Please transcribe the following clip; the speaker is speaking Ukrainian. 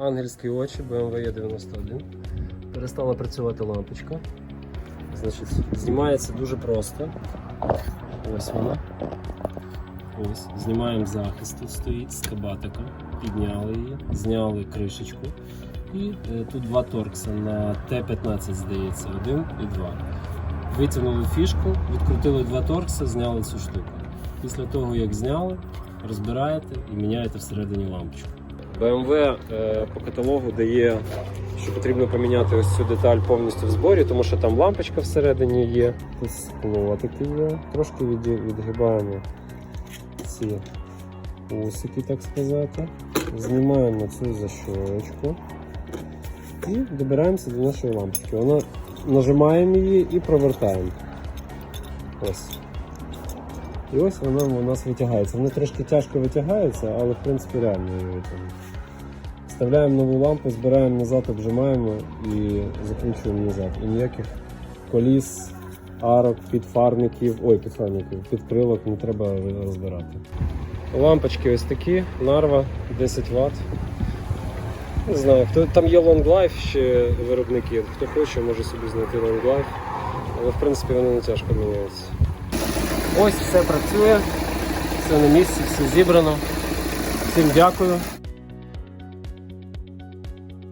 ангельські очі BMW E91. Перестала працювати лампочка. Значить, знімається дуже просто. Ось вона. Ось. Знімаємо захист, тут стоїть з кабатика. Підняли її, зняли кришечку. І е, тут два торкса на Т-15, здається, один і два. Витягнули фішку, відкрутили два торкса, зняли цю штуку. Після того, як зняли, розбираєте і міняєте всередині лампочку. BMW е, по каталогу дає, що потрібно поміняти ось цю деталь повністю в зборі, тому що там лампочка всередині є. Тут склотики є. Трошки від, відгибаємо ці усики, так сказати. Знімаємо цю защолочку і добираємося до нашої лампочки. Вона нажимаємо її і провертаємо. Ось. І ось вона у нас витягається. Вона трошки тяжко витягається, але в принципі реально витягнути. Вставляємо нову лампу, збираємо назад, обжимаємо і закручуємо назад. І ніяких коліс, арок, підфарників, ой, підфарників, підприлок не треба розбирати. Лампочки ось такі, нарва 10 Вт. Не знаю, хто там є Long Life ще виробники. Хто хоче, може собі знайти Long Life. Але в принципі вони не тяжко міняються. Ось все працює, все на місці, все зібрано. Всім дякую.